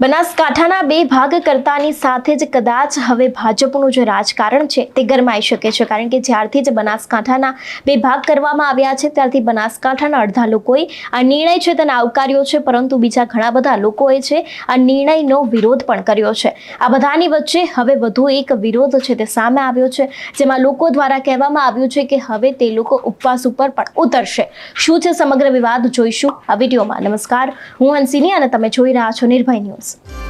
બનાસકાંઠાના બે ભાગ કરતાની સાથે જ કદાચ હવે ભાજપનું જે રાજકારણ છે તે ગરમાઈ શકે છે. કારણ કે જ્યારથી જ બનાસકાંઠાના બે ભાગ કરવામાં આવ્યા છે, ત્યારથી બનાસકાંઠાના અડધા લોકોએ આ નિર્ણય છે તેને આવકાર્યો છે, પરંતુ બીજા ઘણા બધા લોકોએ છે આ નિર્ણયનો વિરોધ પણ કર્યો છે. આ બધાની વચ્ચે હવે વધુ એક વિરોધ છે તે સામે આવ્યો છે, જેમાં લોકો દ્વારા કહેવામાં આવ્યું છે કે હવે તે લોકો ઉપવાસ ઉપર પણ ઉતરશે. શું છે સમગ્ર વિવાદ જોઈશું આ વિડીયોમાં. નમસ્કાર, હું હંસિની અને તમે જોઈ રહ્યા છો નિર્ભય ન્યૂઝ. Science.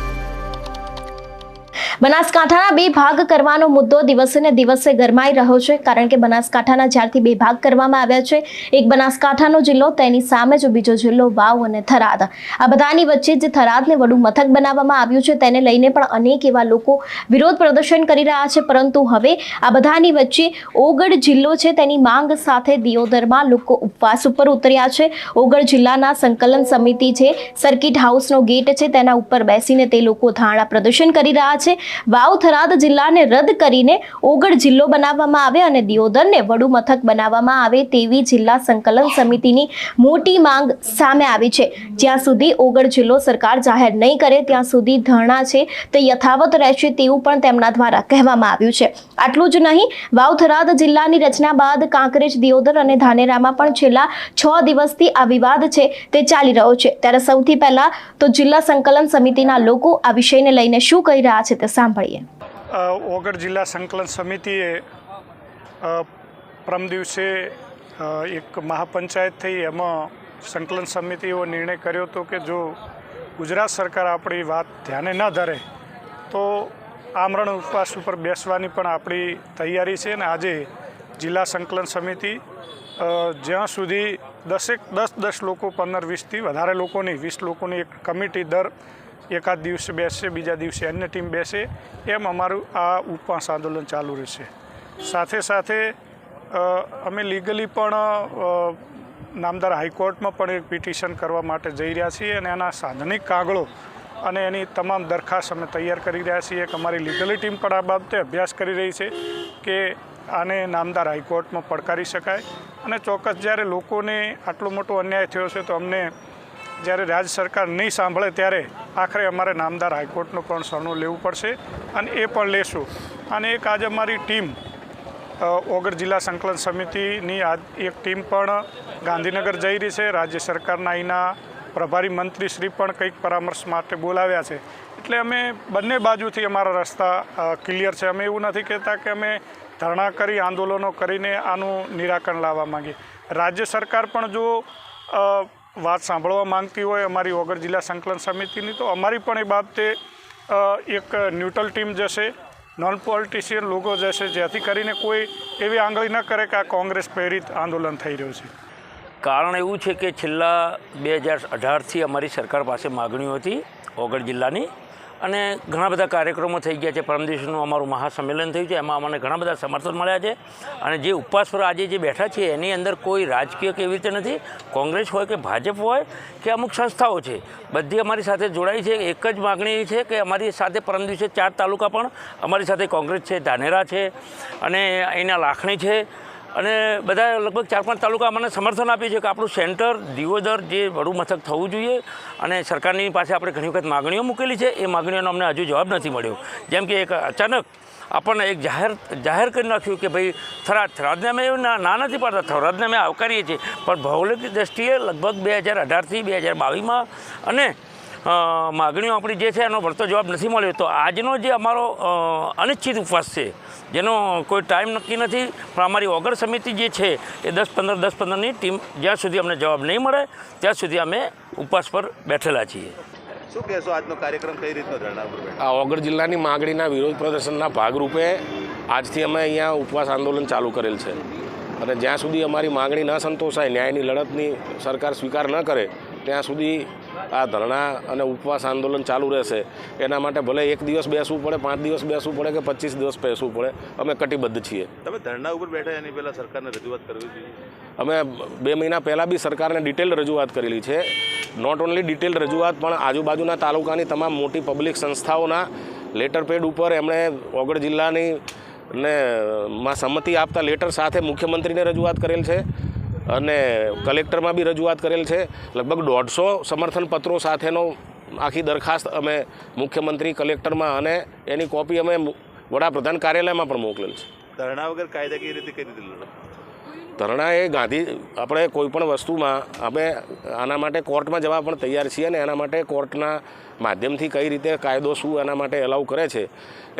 બનાસકાંઠાના બે ભાગ કરવાનો મુદ્દો દિવસે ને દિવસે ગરમાઈ રહ્યો છે, કારણ કે બનાસકાંઠાના જ્યારથી બે ભાગ કરવામાં આવ્યા છે. એક બનાસકાંઠાનો જિલ્લો, તેની સામે જ બીજો જિલ્લો વાવ અને થરાદ. આ બધાની વચ્ચે જે થરાદને વડું મથક બનાવવામાં આવ્યું છે, તેને લઈને પણ અનેક એવા લોકો વિરોધ પ્રદર્શન કરી રહ્યા છે, પરંતુ હવે આ બધાની વચ્ચે ઓગળ જિલ્લો છે, તેની માંગ સાથે દિયોદરમાં લોકો ઉપવાસ ઉપર ઉતર્યા છે. ઓગળ જિલ્લાના સંકલન સમિતિ છે, સર્કિટ હાઉસનો ગેટ છે, તેના ઉપર બેસીને તે લોકો ધારણા પ્રદર્શન કરી રહ્યા છે. વાવ થરાદ જિલ્લાને રદ કરીને ઓગળ જિલ્લો બનાવવામાં આવે અને દિયોદરને વડુ મથક બનાવવામાં આવે તેવી જિલ્લા સંકલન સમિતિની મોટી માંગ સામે આવી છે. જ્યાં સુધી ઓગળ જિલ્લો સરકાર જાહેર નહીં કરે, ત્યાં સુધી ધરણા છે તે યથાવત રહેશે તેવું પણ તેમના દ્વારા કહેવામાં આવ્યું છે. આટલું જ નહીં વાવ થરાદ જિલ્લાની રચના બાદ કાંકરેજ, દિયોદર અને ધાનેરામાં પણ છેલ્લા છ દિવસથી આ વિવાદ છે તે ચાલી રહ્યો છે. ત્યારે સૌથી પહેલા તો જિલ્લા સંકલન સમિતિના લોકો આ વિષયને લઈને શું કહી રહ્યા છે તે સાંભળીએ. ઓગળ જિલ્લા સંકલન સમિતિએ પ્રમ દિવસે એક મહાપંચાયત થઈ એમાં સંકલન સમિતિઓ નિર્ણય કર્યો હતો કે જો ગુજરાત સરકાર આપણી વાત ધ્યાને ન ધરે, તો આમરણ ઉપવાસ ઉપર બેસવાની પણ આપણી તૈયારી છે અને આજે જિલ્લા સંકલન સમિતિ જ્યાં સુધી દસેક, દસ દસ લોકો, પંદર વીસથી વધારે લોકોની, વીસ લોકોની એક કમિટી દર એકાદ દિવસે બેસશે બીજા દિવસે અન્ય ટીમ બેસે, એમ અમારું આ ઉપવાસ આંદોલન ચાલુ રહેશે. સાથે સાથે અમે લીગલી પણ નામદાર હાઈકોર્ટમાં પણ એક પિટિશન કરવા માટે જઈ રહ્યા છીએ અને એના સાધનિક કાગળો અને એની તમામ દરખાસ્ત અમે તૈયાર કરી રહ્યા છીએ. એક અમારી લીગલી ટીમ પણ આ બાબતે અભ્યાસ કરી રહી છે કે આને નામદાર હાઈકોર્ટમાં પડકારી શકાય અને ચોક્કસ જ્યારે લોકોને આટલો મોટો અન્યાય થયો છે તો અમને જ્યારે રાજ્ય સરકાર નહીં સાંભળે ત્યારે આખરે અમારે નામદાર હાઈકોર્ટનું પણ સરનું લેવું પડશે અને એ પણ લેશું. અને એક આજે અમારી ટીમ ઓગર જિલ્લા સંકલન સમિતિની આ એક ટીમ પણ ગાંધીનગર જઈ રહી છે. રાજ્ય સરકારના અહીંના પ્રભારી મંત્રી શ્રી પણ કંઈક પરામર્શ માટે બોલાવ્યા છે. એટલે અમે બંને બાજુથી અમારા રસ્તા ક્લિયર છે. અમે એવું નથી કહેતા કે અમે ધરણા કરી, આંદોલનો કરીને આનું નિરાકરણ લાવવા માંગીએ. રાજ્ય સરકાર પણ જો વાત સાંભળવા માંગતી હોય અમારી વગર જિલ્લા સંકલન સમિતિની, તો અમારી પણ એ બાબતે એક ન્યુટ્રલ ટીમ જશે, નોન પોલિટિશિયન લોકો જશે, જેથી કરીને કોઈ એવી આંગળી ન કરે કે આ કોંગ્રેસ પ્રેરિત આંદોલન થઈ રહ્યું છે. કારણ એવું છે કે છેલ્લા બે હજાર અઢારથી અમારી સરકાર પાસે માગણીઓ હતી ઓગળ જિલ્લાની. અને ઘણા બધા કાર્યક્રમો થઈ ગયા છે. પરમ દિવસનું અમારું મહાસંમેલન થયું છે. એમાં અમને ઘણા બધા સમર્થન મળ્યા છે. અને જે ઉપવાસ પર આજે જે બેઠા છે એની અંદર કોઈ રાજકીય કે એવી રીતે નથી. કોંગ્રેસ હોય કે ભાજપ હોય કે અમુક સંસ્થાઓ છે. બધી અમારી સાથે જોડાઈ છે. એક જ માગણી છે કે અમારી સાથે પરમ દિવસે ચાર તાલુકા પણ અમારી સાથે કોંગ્રેસ છે, ધાનેરા છે અને અહીંના લાખણી છે. અને બધા લગભગ ચાર પાંચ તાલુકા અમને સમર્થન આપે છે કે આપણું સેન્ટર દિવોદર જે વડું મથક થવું જોઈએ અને સરકારની પાસે આપણે ઘણી વખત માગણીઓ મૂકેલી છે. એ માગણીઓનો અમને હજુ જવાબ નથી મળ્યો. જેમ કે એક અચાનક આપણને એક જાહેર જાહેર કરી નાખ્યું કે ભાઈ થરાદ થરાદને અમે ના નથી પાડતા, થરાદને અમે આવકારીએ છીએ. પણ ભૌગોલિક દ્રષ્ટિએ લગભગ બે હજાર અઢારથી બે હજાર બાવીસમાં અને માગણીઓ આપણી જે છે એનો વળતો જવાબ નથી મળ્યો. તો આજનો જે અમારો અનિશ્ચિત ઉપવાસ છે જેનો કોઈ ટાઈમ નક્કી નથી પણ અમારી ઓગળ સમિતિ જે છે એ દસ પંદર દસ પંદરની ટીમ જ્યાં સુધી અમને જવાબ નહીં મળે ત્યાં સુધી અમે ઉપવાસ પર બેઠેલા છીએ. શું કહેશો આજનો કાર્યક્રમ કઈ રીતનો ધરણા આ ઓગળ જિલ્લાની માગણીના વિરોધ પ્રદર્શનના ભાગરૂપે આજથી અમે અહીંયા ઉપવાસ આંદોલન ચાલુ કરેલ છે. અને જ્યાં સુધી અમારી માગણી ન સંતોષાય ન્યાયની લડતની સરકાર સ્વીકાર ન કરે ત્યાં સુધી આ ધરણા અને ઉપવાસ આંદોલન ચાલુ રહેશે. એના માટે ભલે એક દિવસ બેસવું પડે પાંચ દિવસ બેસવું પડે કે પચીસ દિવસ બેસવું પડે અમે કટિબદ્ધ છીએ. તમે ધરણા ઉપર બેઠા એની પહેલાં સરકારને રજૂઆત કરવી જોઈએ? અમે બે મહિના પહેલાં બી સરકારને ડિટેલ રજૂઆત કરેલી છે. નોટ ઓનલી ડિટેલ રજૂઆત પણ આજુબાજુના તાલુકાની તમામ મોટી પબ્લિક સંસ્થાઓના લેટર પેડ ઉપર એમણે ઓગળ જિલ્લાની ને માં સંમતિ આપતા લેટર સાથે મુખ્યમંત્રીને રજૂઆત કરેલ છે. અને કલેક્ટરમાં બી રજૂઆત કરેલ છે. લગભગ દોઢસો સમર્થન પત્રો સાથેનો આખી દરખાસ્ત અમે મુખ્યમંત્રી કલેક્ટરમાં અને એની કોપી અમે વડાપ્રધાન કાર્યાલયમાં પણ મોકલેલ છે. ધરણા વગર કાયદા રીતે કઈ રીતે લડો? ધરણા એ ગાંધી આપણે કોઈ પણ વસ્તુમાં અમે આના માટે કોર્ટમાં જવા પણ તૈયાર છીએ અને એના માટે કોર્ટના માધ્યમથી કઈ રીતે કાયદો શું એના માટે એલાઉ કરે છે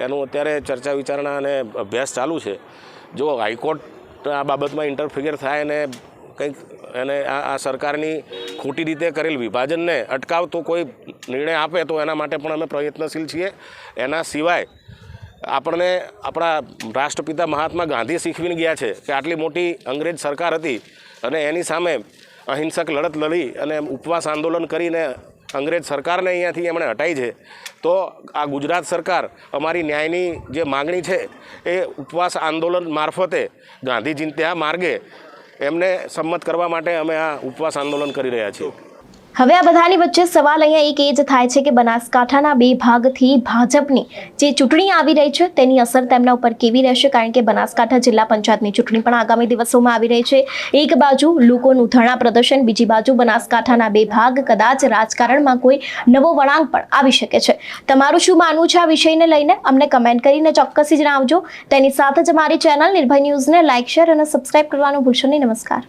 એનું અત્યારે ચર્ચા વિચારણા અને અભ્યાસ ચાલુ છે. જો હાઈકોર્ટ આ બાબતમાં ઇન્ટરફિયર થાય અને કંઈક એને આ આ સરકારની ખોટી રીતે કરેલ વિભાજનને અટકાવતો કોઈ નિર્ણય આપે તો એના માટે પણ અમે પ્રયત્નશીલ છીએ. એના સિવાય આપણને આપણા રાષ્ટ્રપિતા મહાત્મા ગાંધી શીખવીને ગયા છે કે આટલી મોટી અંગ્રેજ સરકાર હતી અને એની સામે અહિંસક લડત લડી અને ઉપવાસ આંદોલન કરીને અંગ્રેજ સરકારને અહીંયાથી એમણે હટાવી છે. તો આ ગુજરાત સરકાર અમારી ન્યાયની જે માગણી છે એ ઉપવાસ આંદોલન મારફતે ગાંધીજી ત્યાં માર્ગે એમને સંમત કરવા માટે અમે આ ઉપવાસ આંદોલન કરી રહ્યા છીએ. હવે આ બધાની વચ્ચે સવાલ અહીંયા એક એ જ થાય છે કે બનાસકાંઠાના બે ભાગથી ભાજપની જે ચૂંટણી આવી રહી છે, તેની અસર તેમના ઉપર કેવી રહેશે? કારણ કે બનાસકાંઠા જિલ્લા પંચાયતની ચૂંટણી પણ આગામી દિવસોમાં આવી રહી છે. એક બાજુ લોકોનું ધરણા પ્રદર્શન, બીજી બાજુ બનાસકાંઠાના બે ભાગ કદાચ રાજકારણમાં કોઈ નવો વળાંક પણ આવી શકે છે. તમારું શું માનવું છે આ વિષયને લઈને? અમને કમેન્ટ કરીને ચોક્કસથી જણાવજો. તેની સાથે જ અમારી ચેનલ નિર્ભય ન્યૂઝને લાઇક શેર અને સબસ્ક્રાઇબ કરવાનું ભૂલશો નહીં. નમસ્કાર.